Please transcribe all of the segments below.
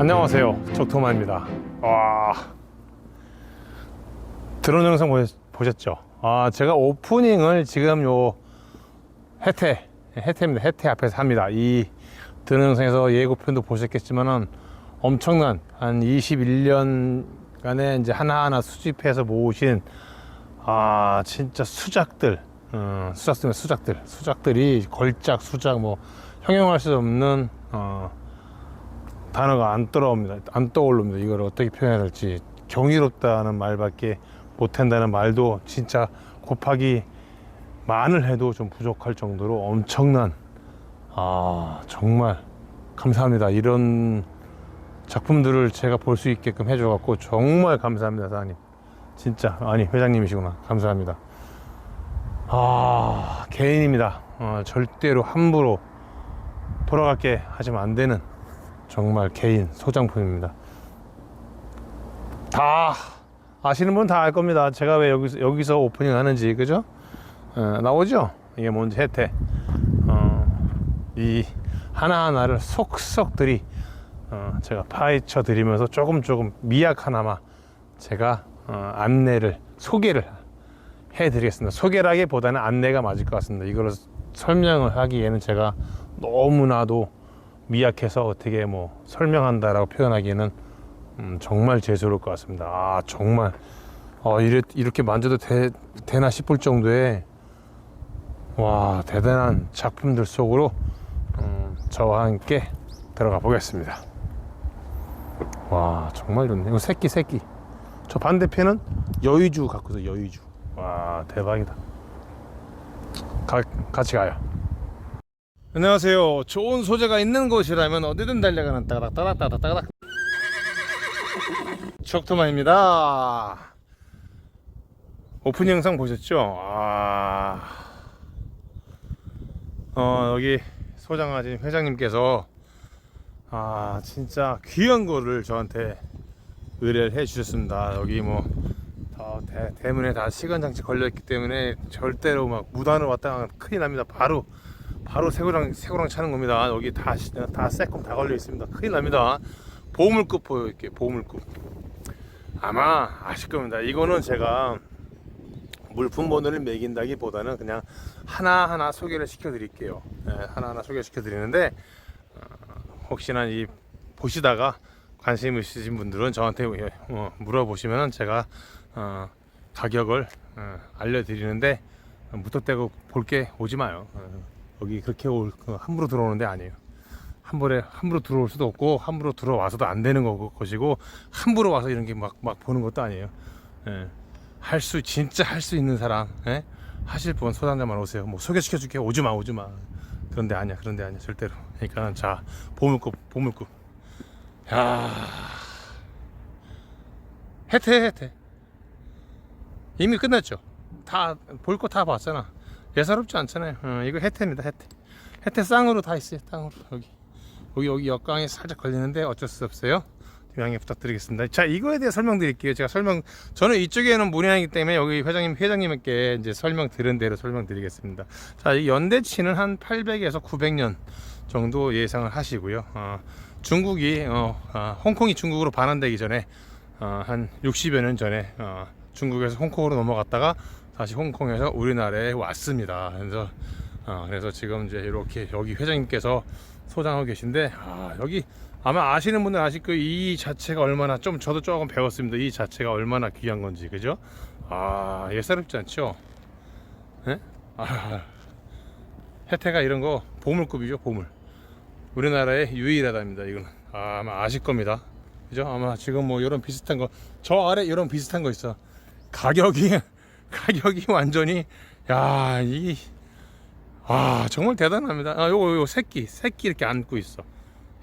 안녕하세요. 적토마입니다. 와. 드론 영상 보셨, 보셨죠? 아 제가 오프닝을 지금 요 해태 해태입니다. 해태 앞에서 합니다. 이 드론 영상에서 예고편도 보셨겠지만은 엄청난 한 21년간에 이제 하나하나 수집해서 모으신 아 진짜 수작들 어, 수작들 수작들 수작들이 걸작 수작 뭐 형용할 수 없는 어, 단어가 안 떠올릅니다. 안 떠올릅니다. 이걸 어떻게 표현해야 될지 경이롭다는 말밖에 못한다는 말도 진짜 곱하기 만을 해도 좀 부족할 정도로 엄청난 아 정말 감사합니다. 이런 작품들을 제가 볼 수 있게끔 해줘갖고 정말 감사합니다, 사장님. 진짜 아니 회장님이시구나. 감사합니다. 아 개인입니다. 어, 절대로 함부로 돌아갈게 하시면 안 되는 정말 개인 소장품입니다. 다 아시는 분 다 알 겁니다. 제가 왜 여기서 여기서 오프닝 하는지 그죠? 어, 나오죠? 이게 뭔지 혜태. 어, 이 하나하나를 속속들이 어, 제가 파헤쳐 드리면서 조금 조금 미약 하나마 제가 어, 안내를 소개를 해 드리겠습니다. 소개라기보다는 안내가 맞을 것 같습니다. 이걸 설명을 하기에는 제가 너무나도 미약해서 어떻게 뭐 설명한다라고 표현하기에는 음, 정말 재수로울 것 같습니다. 아 정말 어, 이래, 이렇게 만져도 되, 되나 싶을 정도의 와 대단한 작품들 속으로 음, 저와 함께 들어가 보겠습니다. 와 정말 좋네. 이거 새끼 새끼. 저 반대편은 여의주 갖고 있어 여의주. 와 대박이다. 가, 같이 가요. 안녕하세요. 좋은 소재가 있는 곳이라면 어디든 달려가는 따닥따닥따닥따닥 척토마입니다. 오픈 영상 보셨죠? 아, 어, 여기 소장하신 회장님께서 아 진짜 귀한 거를 저한테 의뢰를 해 주셨습니다. 여기 뭐다 대, 대문에 다 시간 장치 걸려 있기 때문에 절대로 막 무단으로 왔다 가면 큰일 납니다. 바로 바로 새고랑 새고랑 차는 겁니다. 여기 다다 새콤 다 걸려 있습니다. 큰일 납니다. 보물급 보여 이렇게 보물급. 아마 아실 겁니다. 이거는 제가 물품 번호를 매긴다기보다는 그냥 하나 하나 소개를 시켜드릴게요. 네, 하나 하나 소개시켜 드리는데 어, 혹시나 이 보시다가 관심 있으신 분들은 저한테 어, 물어보시면 제가 어, 가격을 어, 알려드리는데 무턱대고 볼 게 오지 마요. 어, 여기 그렇게 올, 그 함부로 들어오는 데 아니에요. 함부로, 함부로 들어올 수도 없고, 함부로 들어와서도 안 되는 것이고, 함부로 와서 이런 게 막, 막 보는 것도 아니에요. 예. 할 수, 진짜 할 수 있는 사람, 예? 하실 분 소장자만 오세요. 뭐 소개시켜 줄게. 오지 마, 오지 마. 그런데 아니야, 그런데 아니야, 절대로. 그러니까, 자, 보물급, 보물급. 야 혜태, 혜태. 이미 끝났죠? 다, 볼 거 다 봤잖아. 예사롭지 않잖아요. 어, 이거 혜태입니다. 혜태. 혜태 쌍으로 다 있어요. 땅으로 여기 여기 여기 역광에 살짝 걸리는데 어쩔 수 없어요. 양해 부탁드리겠습니다. 자 이거에 대해 설명드릴게요. 제가 설명 저는 이쪽에는 문의하기 때문에 여기 회장님 회장님께 이제 설명 들은 대로 설명드리겠습니다. 자 이 연대치는 한 800에서 900년 정도 예상을 하시고요. 어, 중국이 어, 아, 홍콩이 중국으로 반환되기 전에 어, 한 60여 년 전에 어, 중국에서 홍콩으로 넘어갔다가 다시 홍콩에서 우리나라에 왔습니다. 그래서 어, 그래서 지금 이제 이렇게 여기 회장님께서 소장하고 계신데 아, 여기 아마 아시는 분들 아실 그이 자체가 얼마나 좀 저도 조금 배웠습니다. 이 자체가 얼마나 귀한 건지 그죠? 아 예사롭지 않죠? 예? 아, 혜태가 이런 거 보물급이죠 보물. 우리나라에 유일하답니다. 이거는 아, 아마 아실 겁니다. 그죠? 아마 지금 뭐 이런 비슷한 거 저 아래 이런 비슷한 거 있어. 가격이 가격이 완전히 야, 이 와, 정말 대단합니다. 아, 요거 요 새끼, 새끼 이렇게 안고 있어.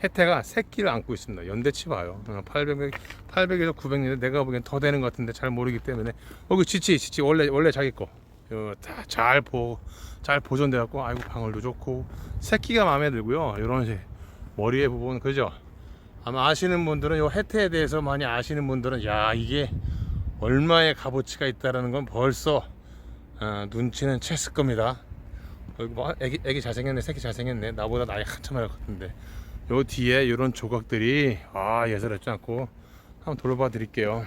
혜태가 새끼를 안고 있습니다. 연대치 봐요. 800, 800에서 900인데 내가 보기엔 더 되는 것 같은데 잘 모르기 때문에. 어, 그 지치, 지치 원래 원래 자기 거. 다잘 보, 잘 보존돼 갖고 아이고 방울도 좋고 새끼가 마음에 들고요. 이런 식 머리에 부분 그죠? 아마 아시는 분들은 요 혜태에 대해서 많이 아시는 분들은 야 이게 얼마의 값어치가 있다라는 건 벌써 어, 눈치는 챘을 겁니다. 여기 뭐 애기, 애기 잘생겼네 새끼 잘생겼네 나보다 나이 한참 많을 것 같은데 요 뒤에 이런 조각들이 아 예사롭지 않고 한번 돌봐 드릴게요.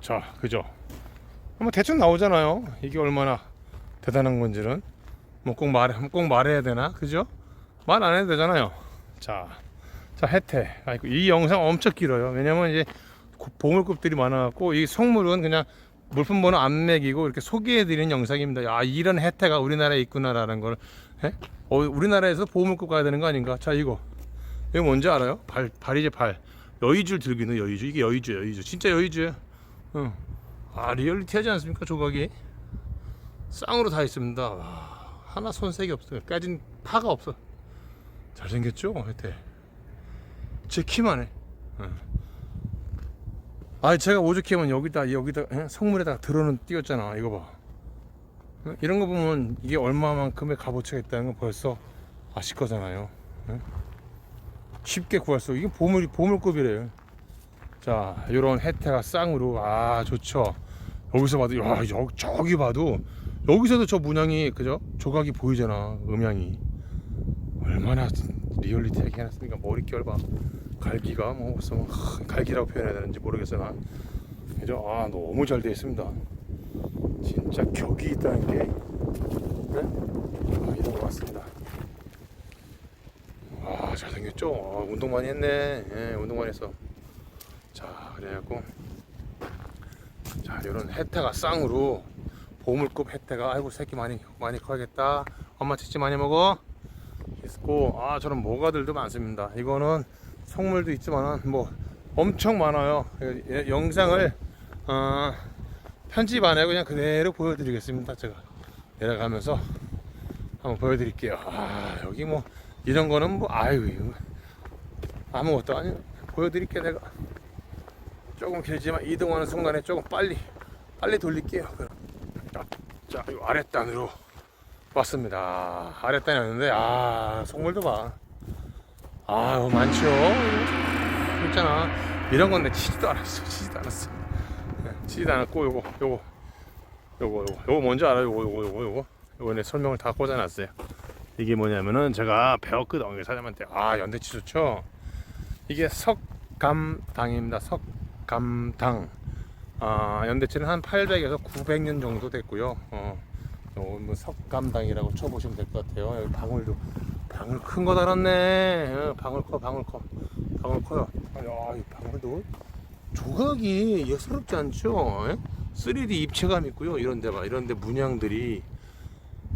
자, 그죠? 뭐 대충 나오잖아요. 이게 얼마나 대단한 건지는 뭐 꼭 말해 꼭 말해야 되나, 그죠? 말 안 해도 되잖아요. 자, 자 혜태. 아이고 이 영상 엄청 길어요. 왜냐면 이제 고- 보물급들이 많아갖고 이 성물은 그냥 물품 번호 안 매기고 이렇게 소개해드리는 영상입니다. 아 이런 혜태가 우리나라에 있구나라는 걸. 예? 어, 우리나라에서 보물급 가야 되는 거 아닌가? 자 이거 이거 뭔지 알아요? 발 발이지 발. 여의줄 들기는 여의주. 이게 여의주 여의주. 진짜 여의주예요. 응. 아 리얼리티하지 않습니까 조각이? 쌍으로 다 있습니다. 와, 하나 손색이 없어요. 까진 파가 없어. 잘생겼죠, 혜태. 제 키만 해. 응. 아, 제가 오죽하면 여기다 여기다 예? 성물에다가 드론은 띄웠잖아. 이거 봐. 응? 이런 거 보면 이게 얼마만큼의 값어치가 있다는 건 벌써 아실 거잖아요. 응? 쉽게 구할 수. 이게 보물이 보물급이래요. 자, 이런 혜태가 쌍으로 아 좋죠. 여기서 봐도 야, 여, 저기 봐도 여기서도 저 문양이 그죠? 조각이 보이잖아. 음양이 얼마나 리얼리티하게 해놨으니까 머릿결 봐. 갈기가 뭐 무슨 뭐, 하, 갈기라고 표현해야 되는지 모르겠어 나. 그죠? 아 너무 잘 되어 있습니다. 진짜 격이 있다는 게 그래? 아, 이런 것 같습니다. 와 잘생겼죠? 아, 운동 많이 했네. 예, 운동 많이 했어. 자 그래갖고 자 이런 혜태가 쌍으로 보물급 혜태가 아이고 새끼 많이 많이 커야겠다. 엄마 치즈 많이 먹어. 있고 아 저런 모가들도 많습니다. 이거는 속물도 있지만 뭐 엄청 많아요. 예, 영상을 어, 편집 안 하고 그냥 그대로 보여드리겠습니다. 제가 내려가면서 한번 보여드릴게요. 아 여기 뭐 이런 거는 뭐 아유 이거 아무것도 아니 보여드릴게 내가 조금 길지만 이동하는 순간에 조금 빨리 빨리 돌릴게요. 그럼. 자, 자, 이 아랫단으로 왔습니다. 아랫단이었는데 아 속물도 봐. 아유 많죠. 있잖아. 이런 건데 치지도 않았어. 치지도 않았어. 네, 치지도 않았고 요거 요거 요거 요거 요거 뭔지 알아요? 요거 요거 요거 요거 내 설명을 다 꽂아놨어요. 이게 뭐냐면은 제가 배웠거든요 사장님한테 아 연대치 좋죠. 이게 석감당입니다. 석감당. 아 연대치는 한 800에서 900년 정도 됐고요. 어. 어, 뭐 석감당이라고 쳐보시면 될 것 같아요. 방울도 방울 큰 거 달았네. 어, 방울 커, 방울 커, 방울 커요. 야, 이 방울도 조각이 예사롭지 않죠? 예? 3D 입체감 있고요. 이런데 봐, 이런데 문양들이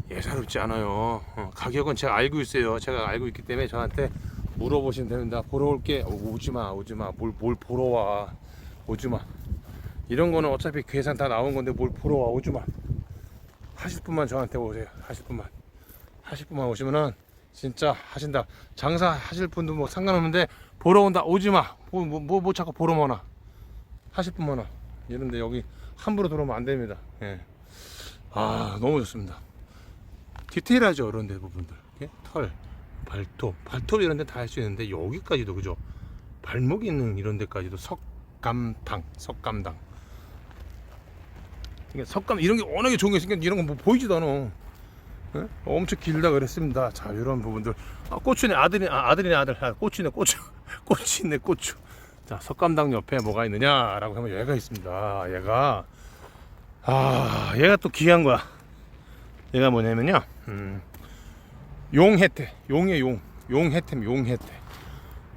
예사롭지 않아요. 어, 가격은 제가 알고 있어요. 제가 알고 있기 때문에 저한테 물어보시면 됩니다. 보러 올게. 어, 오지 마, 오지 마. 뭘, 뭘 보러 와. 오지 마. 이런 거는 어차피 계산 다 나온 건데 뭘 보러 와. 오지 마. 하실 분만 저한테 오세요. 하실 분만. 하실 분만 오시면은 진짜 하신다. 장사 하실 분도 뭐 상관없는데 보러 온다. 오지 마. 뭐, 뭐, 뭐, 뭐 자꾸 보러 오나. 하실 분만 와. 이런데 여기 함부로 들어오면 안 됩니다. 예. 아, 너무 좋습니다. 디테일하죠. 이런 데 부분들. 예? 털, 발톱. 발톱 이런 데 다 할 수 있는데 여기까지도 그죠. 발목 있는 이런 데까지도 석감당, 석감당. 석감 이런 게 워낙에 좋은 게 있으니까 이런 거 뭐 보이지도 않아. 예? 엄청 길다 그랬습니다. 자 이런 부분들. 아, 고추네 아들이 아, 아들이네 아들. 아, 고추네 고추. 고추네 고추. 자 석감당 옆에 뭐가 있느냐라고 하면 얘가 있습니다. 얘가 아 얘가 또 귀한 거야. 얘가 뭐냐면요. 음, 용혜태 용의 용 용혜태 용혜태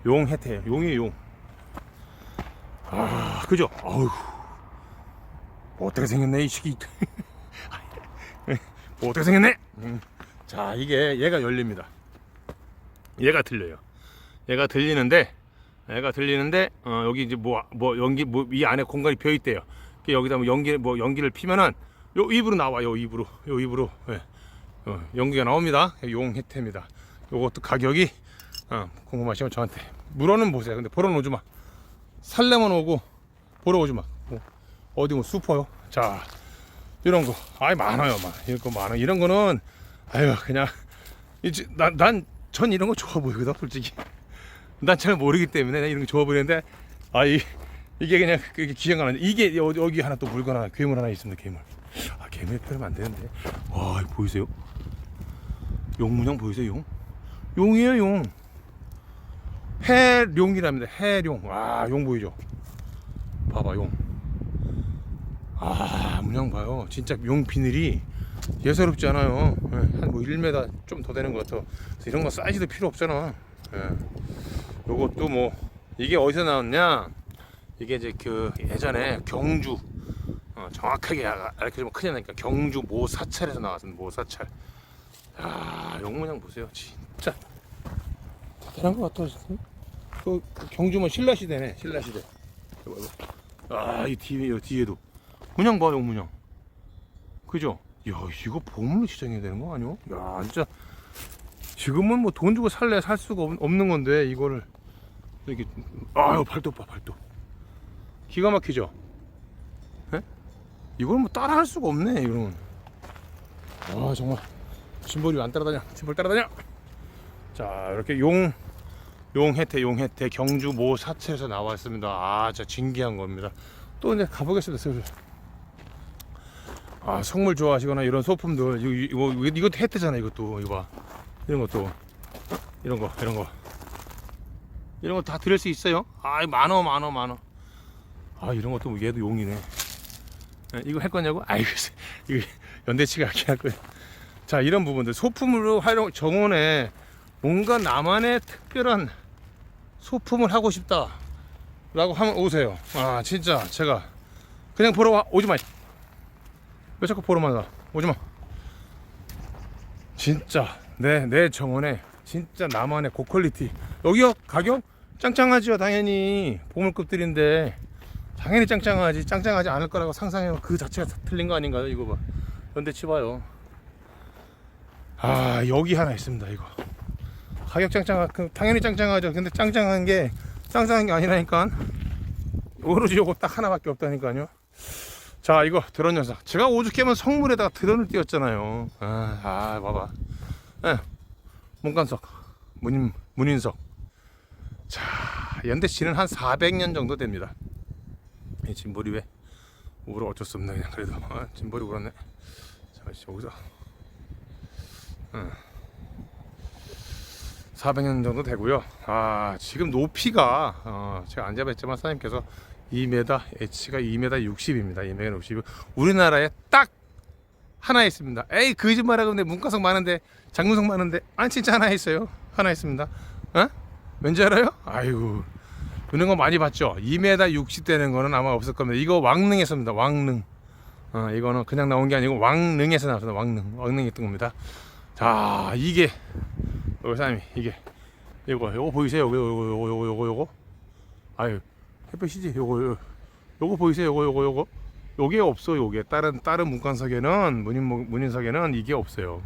용혜태 용의 용. 아 그죠? 뭐 어떻게 생겼네 이 시기 뭐 어떻게 생겼네? 음. 자 이게 얘가 열립니다. 얘가 들려요. 얘가 들리는데 얘가 들리는데 어, 여기 이제 뭐, 뭐 연기 뭐 이 안에 공간이 비어 있대요. 여기다 뭐 연기 뭐 연기를 피면은 요 입으로 나와요 입으로 요 입으로. 예. 어, 연기가 나옵니다. 용혜태입니다. 요것도 가격이 어, 궁금하시면 저한테 물어는 보세요. 근데 보러 오지 마. 살려면 오고 보러 오지 마. 뭐, 어디 뭐 슈퍼요? 자 이런 거. 아이 많아요 많아. 이런 거 많아. 이런 거는 아유 그냥 이제 난난 이런 거 좋아 보이거든 솔직히. 난 잘 모르기 때문에 난 이런 거 좋아 보이는데 아 이 이게 그냥 귀한 건 아니야 이게 여기, 하나 또 물건 하나 괴물 하나 있습니다 괴물. 아 괴물 표현하면 안 되는데. 와 보이세요? 용 문양 보이세요 용? 용이에요 용. 해룡이랍니다. 해룡. 와, 용 보이죠? 봐봐, 용. 아, 문양 봐요. 진짜 용 비늘이 예사롭지 않아요. 예, 한뭐 1m 좀 더 되는 것 같아. 그래서 이런 거 사이즈도 필요 없잖아. 예. 요것도 뭐 이게 어디서 나왔냐? 이게 이제 그 예전에 경주 어, 정확하게 아- 알려주면 큰일 나니까 경주 모 사찰에서 나왔습니다. 모 사찰. 야, 용 모양 보세요. 진짜 대단한 것 같아. 진짜. 그, 그 경주면 신라 시대네. 신라 시대. 이거, 이거. 아, 이 뒤에 이 뒤에도 문양 봐, 용 문양. 그죠? 야, 이거 보물로 지정해야 되는 거 아니요? 야, 진짜. 지금은 뭐 돈 주고 살래 살 수가 없- 없는 건데 이거를. 이렇게 아유 발톱 봐 발톱 기가 막히죠? 예? 이걸 뭐 따라 할 수가 없네 이거는 아 정말. 짐벌이 왜안 따라다녀. 짐벌 따라다녀. 자 이렇게 용 용혜태 용혜태 경주 모 사채에서 나왔습니다. 아 진짜 진기한 겁니다. 또 이제 가보겠습니다. 슬슬 아 성물 좋아하시거나 이런 소품들 이거 이거 이것도 혜태잖아 이것도 이거 봐. 이런 것도. 이런 거 이런 거. 이런 거 다 들을 수 있어요? 아 만원 만원 만원. 아 이런 것도 얘도 용이네. 예, 이거 할 거냐고? 아이고 이거 연대치가 아끼 할 거야 자 이런 부분들. 소품으로 활용 정원에 뭔가 나만의 특별한 소품을 하고 싶다 라고 하면 오세요. 아 진짜 제가 그냥 보러 와 오지 마. 왜 자꾸 보러만 와? 오지 마. 진짜 내 내 정원에 진짜 나만의 고퀄리티. 여기요 가격 짱짱하죠 당연히 보물급들인데 당연히 짱짱하지 짱짱하지 않을 거라고 상상해요. 그 자체가 다 틀린 거 아닌가요? 이거 봐. 현대 치 봐요. 아 여기 하나 있습니다 이거. 가격 짱짱하 그 당연히 짱짱하죠. 근데 짱짱한 게 짱짱한 게 아니라니까. 오로지 요거 딱 하나밖에 없다니까요. 자 이거 드론 녀석. 제가 오죽하면 성물에다가 드론을 띄웠잖아요. 아, 아 봐봐. 예, 문관석. 문인, 문인석. 자 연대씨는 한 400년 정도 됩니다. 이 짐벌이 왜 울어 어쩔 수 없네 그냥 그래도. 아, 짐벌이 울었네. 잠시 여기서. 응. 400년 정도 되고요. 아 지금 높이가 어, 제가 안 잡았지만 사장님께서 2m, H가 2m 60입니다. 2m 60. 우리나라에 딱 하나 있습니다. 에이 거짓말하고 근데 문과석 많은데 장문석 많은데 아니 진짜 하나 있어요. 하나 있습니다. 어? 왠지 알아요? 아이고 이런 거 많이 봤죠. 2m 60 되는 거는 아마 없을 겁니다. 이거 왕릉에서입니다. 왕릉. 어, 이거는 그냥 나온 게 아니고 왕릉에서 나왔습니다. 왕릉. 왕릉에 있던 겁니다. 자 이게 여기 사장님 이게 이거 요거 보이세요? 요거 요거 요거 요거 요거 아유 햇볕이지? 요거 요거, 요거 보이세요? 요거 요거 요거? 요게 없어 요게. 다른 다른 문관석에는 문인 문인석에는 이게 없어요.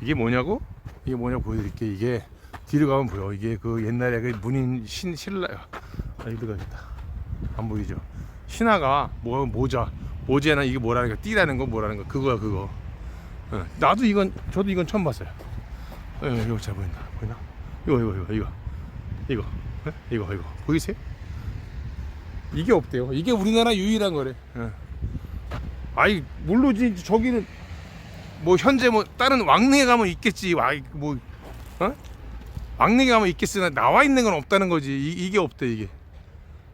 이게 뭐냐고? 이게 뭐냐고 보여드릴게 이게 뒤로 가면 보여. 이게 그 옛날에 그 문인 신 신라 아 이거 가겠다. 안 보이죠? 신하가 뭐 모자. 모자나 이게 뭐라는 거 띠라는 거 뭐라는 거? 그거야 그거. 어, 나도 이건 저도 이건 처음 봤어요. 어, 이거 잘 보인다. 보이나? 이거 이거 이거 이거. 이거. 어? 이거 이거. 보이세요? 이게 없대요. 이게 우리나라 유일한 거래. 예. 아이 물론지 저기는 뭐 현재 뭐 다른 왕릉에 가면 있겠지. 와, 뭐 어? 왕릉에 가면 있겠으나 나와 있는 건 없다는 거지. 이, 게 없대 이게.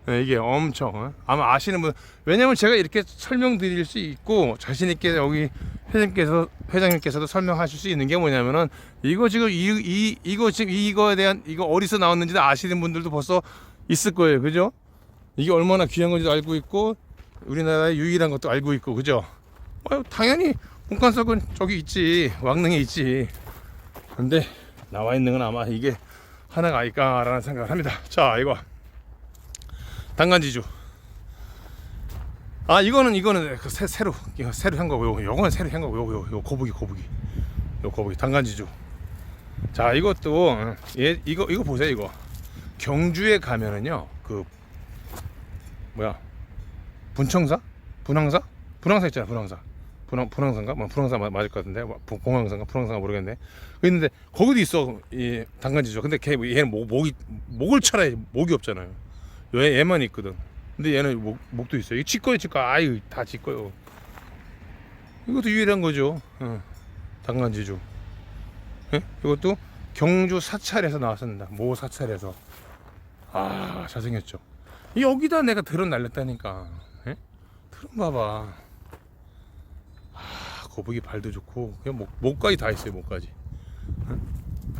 예, 이게 엄청 어? 아마 아시는 분 왜냐면 제가 이렇게 설명드릴 수 있고 자신 있게 여기 회장님께서 회장님께서도 설명하실 수 있는 게 뭐냐면은 이거 지금 이, 이 이거 지금 이거에 대한 이거 어디서 나왔는지 아시는 분들도 벌써 있을 거예요, 그죠? 이게 얼마나 귀한 건지도 알고 있고 우리나라의 유일한 것도 알고 있고 그죠? 어, 당연히 문관석은 저기 있지 왕릉에 있지. 근데 나와 있는 건 아마 이게 하나가 아닐까라는 생각을 합니다. 자 이거. 당간지주. 아 이거는 이거는 그 새, 새로 이거 새로 한 거고 요거는 새로 한 거고 요거 요거, 요거 거북이 거북이. 요 거북이 당간지주. 자 이것도 어, 얘 이거 이거 보세요 이거. 경주에 가면은요 그 뭐야? 분청사? 분황사? 분황사 있잖아 분황사. 분황 분황사인가? 뭐 분황사 마- 맞을 것 같은데? 뭐, 부- 공황사인가? 분황사인가 모르겠네. 있는데 거기도 있어 이 당간지죠. 근데 걔 얘는 목, 목이 목을 쳐라 목이 없잖아요. 얘 얘만 있거든. 근데 얘는 목, 목도 있어요. 이거 지꺼요 지꺼 아유 다 지꺼요. 이것도 유일한 거죠. 어, 당간지주 예? 이것도 경주 사찰에서 나왔습니다. 모 사찰에서. 아 잘생겼죠 여기다 내가 드론 날렸다니까. 예? 드론 봐봐. 아 거북이 발도 좋고 그냥 목, 목까지 다 있어요 목까지. 응?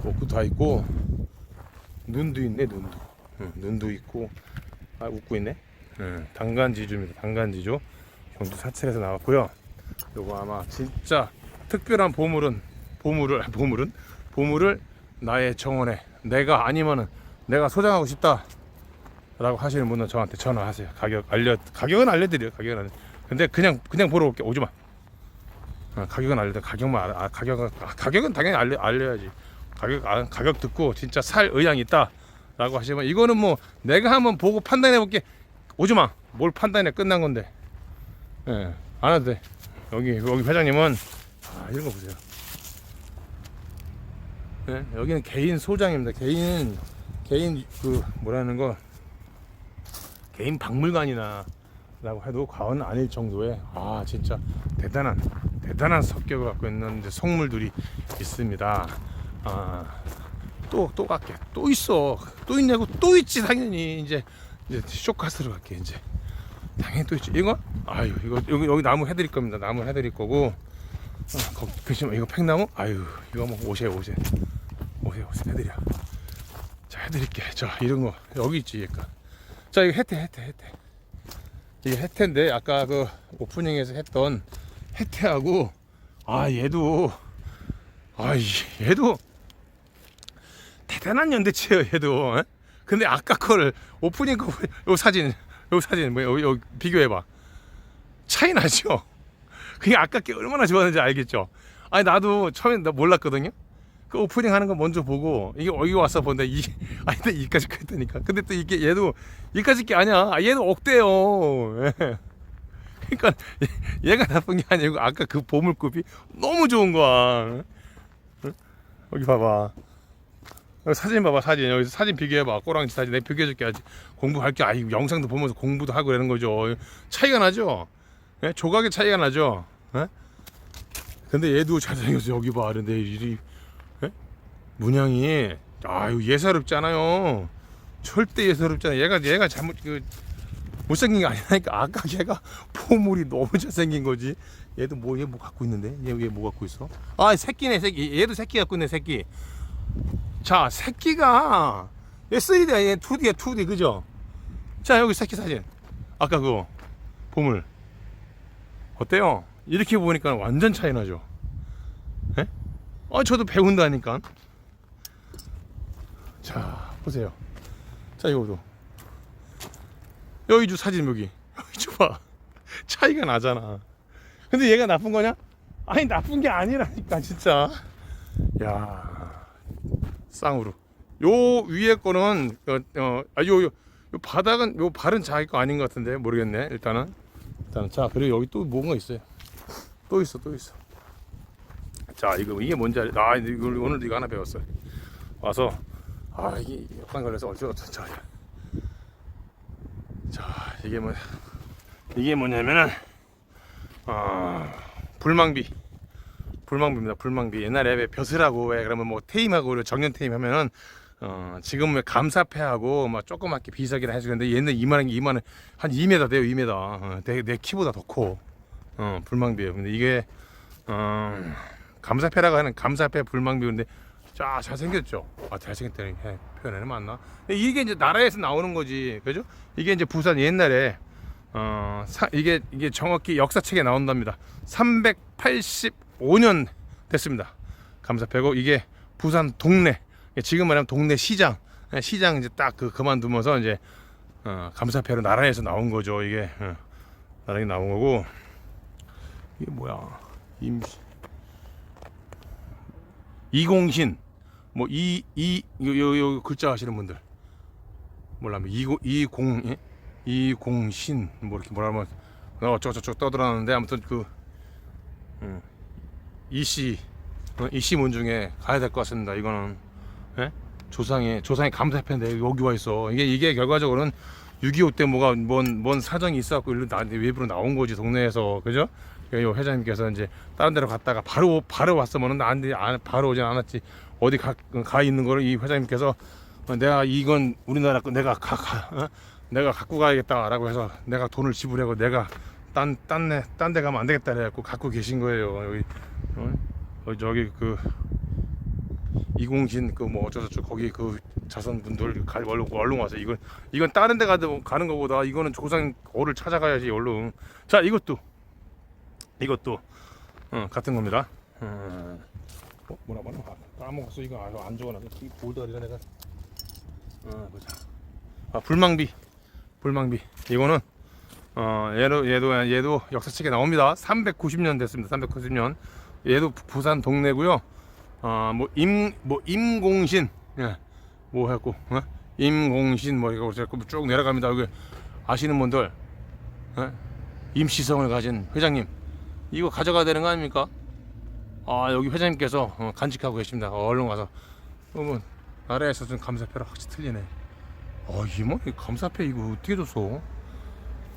목도 다 있고 눈도 있네 눈도. 응, 눈도 있고. 아 웃고 있네? 응, 당간지주입니다 당간지주. 경주 사찰에서 나왔고요. 요거 아마 진짜 특별한 보물은 보물을 보물은? 보물을 나의 정원에 내가 아니면은 내가 소장하고 싶다 라고 하시는 분은 저한테 전화하세요. 가격 알려 가격은 알려드려요. 가격은 알려 근데 그냥 그냥 보러 올게 오지마. 어, 가격은 알려 가격만 알아 아, 가격은 아, 가격은 당연히 알려 알려야지. 가격 아, 가격 듣고 진짜 살 의향 있다 라고 하시면 이거는 뭐 내가 한번 보고 판단해 볼게. 오지 마. 뭘 판단해. 끝난 건데. 예, 안 해도 돼. 여기 여기 회장님은 아, 이런 거 보세요. 예, 여기는 개인 소장입니다. 개인 개인 그 뭐라는 거 개인 박물관이나 라고 해도 과언 아닐 정도의 아 진짜 대단한 대단한 성격을 갖고 있는 이제 성물들이 있습니다. 아또또 갈게. 또 있어. 또 있냐고 또 있지 당연히. 이제 이제 쇼카스로 갈게 이제. 당연히 또 있지. 이거? 아유 이거 여기 여기 나무 해드릴 겁니다. 나무 해드릴 거고. 어, 거, 그시면 이거 팽나무? 아유 이거 뭐 오세 오세. 오세 오세. 해드려. 자 해드릴게. 자 이런 거. 여기 있지 얘가 자 이거 혜태 혜태 혜태. 이게 혜태인데 아까 그 오프닝에서 했던 혜태하고 아 얘도 아 얘도 대단한 연대체예요 얘도. 에? 근데 아까 거를 오프닝 거요 사진 요 사진 뭐 요, 요 비교해봐. 차이 나죠? 그게 아까 게 얼마나 좋았는지 알겠죠? 아니 나도 처음에 나 몰랐거든요 그 오프닝 하는 거 먼저 보고 이게 어디 와서 본다 이 아니 근데 이까지 했다니까. 근데 또 이게 얘도 이까지 게 아니야. 아, 얘는 억대요. 예. 그러니까 얘- 얘가 나쁜 게 아니고 아까 그 보물급이 너무 좋은 거야. 응? 여기 봐봐. 여기 사진 봐봐 사진. 여기서 사진 비교해봐. 꼬랑지 사진. 내가 비교해줄게 아직. 공부할 게 아니 영상도 보면서 공부도 하고 그러는 거죠. 차이가 나죠? 예? 조각의 차이가 나죠? 예? 근데 얘도 잘생겼어 여기 봐. 근데 이 문양이 아유 예사롭지 않아요. 절대 예사롭지 않아. 얘가 얘가 잘못 그 못생긴 게 아니라니까. 아까 걔가 보물이 너무 잘생긴 거지. 얘도 뭐 얘뭐 갖고 있는데? 얘얘뭐 갖고 있어? 아 새끼네 새끼. 얘도 새끼 갖고 있네 새끼. 자 새끼가 얘 3D야 얘 2D야 2D 그죠? 자 여기 새끼 사진. 아까 그거 보물 어때요? 이렇게 보니까 완전 차이 나죠. 예? 아 저도 배운다니까. 자 보세요. 자 이거도. 여기주 사진 여기. 여기주 봐. 차이가 나잖아. 근데 얘가 나쁜 거냐? 아니 나쁜 게 아니라니까 진짜. 야 쌍으로. 요 위에 거는 어, 어, 아, 요, 요, 요 바닥은 요 발은 자기 거 아닌 것 같은데 모르겠네 일단은. 일단은 자 그리고 여기 또 뭔가 있어요. 또 있어 또 있어. 자 이거 이게 뭔지 알... 아 이걸 오늘 이거 하나 배웠어 와서 아 이게 역관 걸려서 어쩌고 저쩌고 자 이게 뭐 이게 뭐냐면은 아 불망비. 불망비입니다 불망비. 옛날에 왜 벼슬하고 왜 그러면 뭐 테임하고 정년 테임 하면은 어 지금 왜 감사패하고 막 조그맣게 비석이나 해주는데 얘는 이만한 게 이만한 한 2m 돼요 2m 어, 내, 내 키보다 더커. 어, 불망비예요. 근데 이게 어 감사패라고 하는 감사패 불망비인데 자 잘생겼죠? 아 잘생겼다는 게 표현에는 맞나? 이게 이제 나라에서 나오는 거지 그죠? 이게 이제 부산 옛날에 어 사, 이게 이게 정확히 역사책에 나온답니다. 385년 됐습니다. 감사패고 이게 부산 동네 지금 말하면 동네 시장 예, 시장 이제 딱 그 그만두면서 이제 어, 감사패로 나라에서 나온 거죠 이게. 어, 나라에 나온 거고. 이게 뭐야? 임시. 이공신 뭐 이 이 요요 글자 하시는 분들. 몰라 뭐 이고 이공 예? 이공신 뭐 이렇게 뭐라 하면 어쩌고저쩌고 떠들었는데 아무튼 그 음, 이씨 어, 이씨 문 중에 가야 될 것 같습니다. 이거는. 예? 조상의 조상의 감사패인데 여기 와 있어. 이게 이게 결과적으로는 6.25 때 뭐가 뭔, 뭔 사정이 있어갖고 일로 나, 외부로 나온 거지 동네에서. 그죠? 요 회장님께서 이제 다른 데로 갔다가 바로 바로 왔으면은 나한테 안, 바로 오진 않았지 어디 가, 가 있는 거를 이 회장님께서 어, 내가 이건 우리나라 거 내가 가, 가 어? 내가 갖고 가야겠다라고 해서 내가 돈을 지불하고 내가 딴 딴데 딴 데 가면 안 되겠다 그래갖고 갖고 계신 거예요. 여기 어? 어, 저기 그 이공신 그뭐 어쩌고저쩌고 거기 그 자선분들 갈 얼른 얼른 와서 이건 이건 다른 데 가도 가는 거보다 이거는 조상 어를 찾아가야지 얼른. 자 이것도. 이것도. 어, 같은 겁니다. 어, 어, 뭐라고 하나? 아, 까먹었어. 이거 아주 안 좋아 나 이 볼다리가 내가 어 보자. 아 불망비. 불망비. 이거는 어 얘도 얘도 얘도 역사책에 나옵니다. 390년 됐습니다. 390년. 얘도 부- 부산 동네고요. 어뭐임뭐 임공신. 예뭐 해갖고 어? 임공신 뭐 이거 쭉 내려갑니다. 여기 아시는 분들 어? 임시성을 가진 회장님. 이거 가져가야 되는 거 아닙니까? 아 여기 회장님께서 어, 간직하고 계십니다. 어, 얼른 가서 어머 나라에서 좀 감사패랑 확실히 틀리네. 어 이게 뭐이 감사패 이거 어떻게 줬어?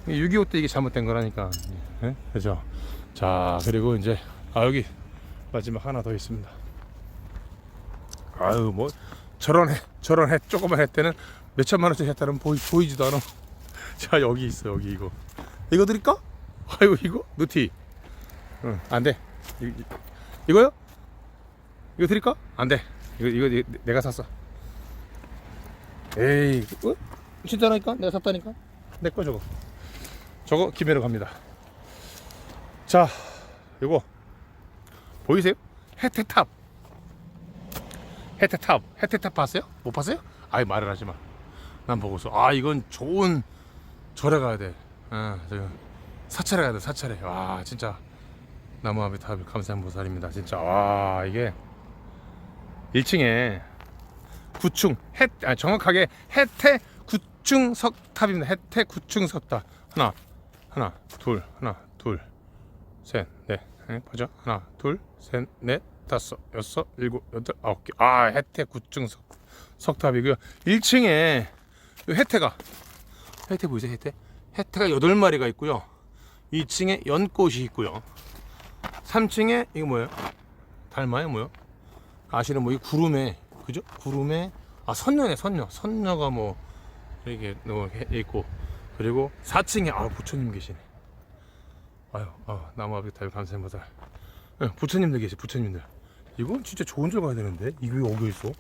6.25 때 이게 잘못된 거라니까. 예? 그죠? 자 그리고 이제 아 여기 마지막 하나 더 있습니다. 아유 뭐 저런 해 저런 해 조그만 해 때는 몇 천만 원짜리 했다는 보이 보이지도 않아. 자 여기 있어 여기 이거 이거 드릴까? 아이고 이거 누티. 응, 안 돼. 이거요? 이거 드릴까? 안 돼. 이거 이거 이- 내가 샀어. 에이, 어? 진짜라니까? 내가 샀다니까? 내 거 저거. 저거 김해로 갑니다. 자, 요거 보이세요? 해태탑. 해태탑. 해태탑 봤어요? 못 봤어요? 아예 말을 하지 마. 난 보고서 아 이건 좋은 절에 가야 돼. 아, 저 사찰에 가야 돼. 사찰에. 와 진짜 나무아비 탑 감사한 보살입니다. 진짜 와 이게 1층에 구층 해 아, 정확하게 해태 구층 석탑입니다. 해태 구층 석탑 하나 하나 둘 하나 둘셋넷 네, 보자 하나 둘셋넷 다섯 여섯 일곱 여덟 아홉 개아 해태 구층 석 석탑이고요. 1층에 해태가 해태 보이세요 해태 해태가 여덟 마리가 있고요. 2층에 연꽃이 있고요. 3층에 이거 뭐예요? 달마요 뭐요? 아시는 뭐이 구름에 그죠? 구름에 아 선녀네 선녀 선녀가 뭐 이렇게 뭐 있고 그리고 4층에 아 부처님 계시네. 아유 아 나무 아비 다유 감사합니다. 예, 부처님들 계시 부처님들. 이건 진짜 좋은 줄 가야 되는데 이게 왜 여기 있어?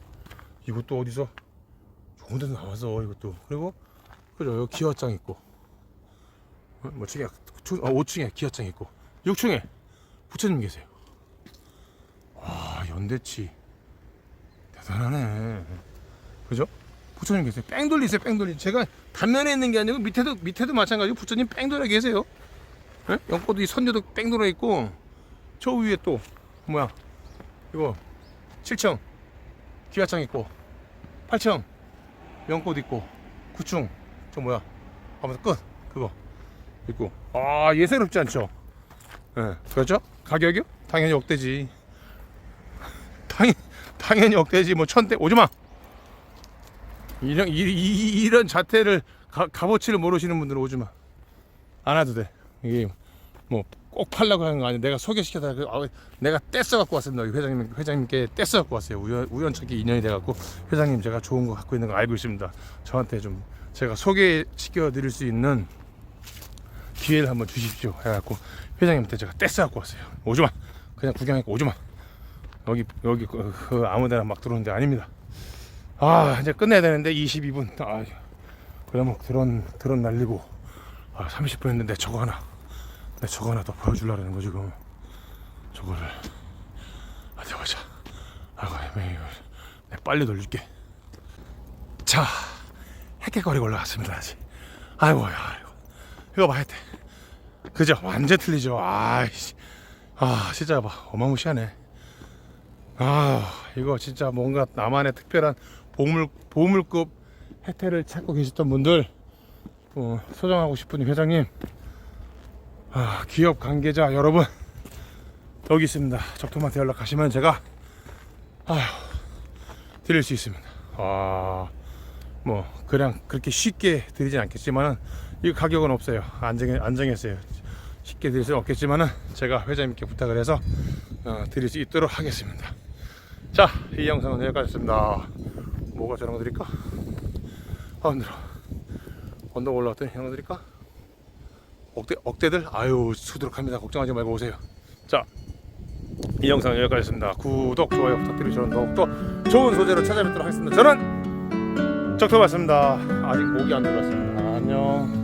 이것도 어디서 좋은 데서 나와서 이것도 그리고 그죠 여기 기와장 있고 어, 뭐 층에 5층에 기와장 있고 6층에 부처님 계세요. 와 연대치 대단하네. 그죠? 부처님 계세요. 뺑 돌리세요. 뺑 돌리. 제가 단면에 있는 게 아니고 밑에도 밑에도 마찬가지고 부처님 뺑 돌아 계세요. 예? 연꽃도 이 선녀도 뺑 돌아 있고 저 위에 또 뭐야 이거 7층 기와장 있고 8층 연꽃 있고 9층 저 뭐야 아무튼 끝 그거 있고 아 예사롭지 않죠? 예, 그렇죠? 가격이요? 당연히 억대지. 당연 당연히 억대지. 뭐 천대 오지 마. 이런 이, 이, 이런 자태를 가, 값어치를 모르시는 분들은 오지 마. 안 와도 돼. 이게 뭐 꼭 팔라고 하는 거 아니야. 내가 소개시켜다 그 아, 내가 떼써 갖고 왔습니다. 회장님 회장님께 떼써 갖고 왔어요. 우연 우연찮게 인연이 돼 갖고 회장님 제가 좋은 거 갖고 있는 거 알고 있습니다. 저한테 좀 제가 소개시켜 드릴 수 있는 기회를 한번 주십시오 해갖고 회장님한테 제가 떼써 갖고 왔어요. 오지마 그냥 구경하고 오지마 여기 여기 그, 그 아무데나 막 들어오는 데 아닙니다. 아 이제 끝내야 되는데 22분. 아 그러면 드론 드론 날리고. 아 30분 했는데 저거 하나. 내 저거 하나 더 보여주려는 거 지금. 저거를. 어디 보자. 아이고 이거 내 빨리 돌릴게. 자 헥헥거리고 올라갔습니다 아직. 아이고 아이고. 이거 봐야 돼. 그죠? 완전 틀리죠. 아이씨. 아, 진짜 봐. 어마무시하네. 아, 이거 진짜 뭔가 나만의 특별한 보물, 보물급 혜택을 찾고 계셨던 분들, 어, 소장하고 싶은 회장님, 아, 기업 관계자 여러분, 여기 있습니다. 적토마한테 연락하시면 제가, 아휴, 드릴 수 있습니다. 아, 뭐, 그냥 그렇게 쉽게 드리진 않겠지만은, 이 가격은 없어요. 안정해, 안정했어요. 쉽게 드릴 수는 없겠지만은 제가 회장님께 부탁을 해서 어, 드릴 수 있도록 하겠습니다. 자, 이 영상은 여기까지입니다. 뭐가 저런 거 드릴까? 아 힘들어 언덕 올라왔더니 이런 거 드릴까? 억대, 억대들? 아유 수두룩합니다 걱정하지 말고 오세요 자 이 영상 여기까지였습니다 구독, 좋아요 부탁드리고 더욱더 좋은 소재로 찾아뵙도록 하겠습니다 저는 적토 봤습니다 아직 목이 안 들었습니다 안녕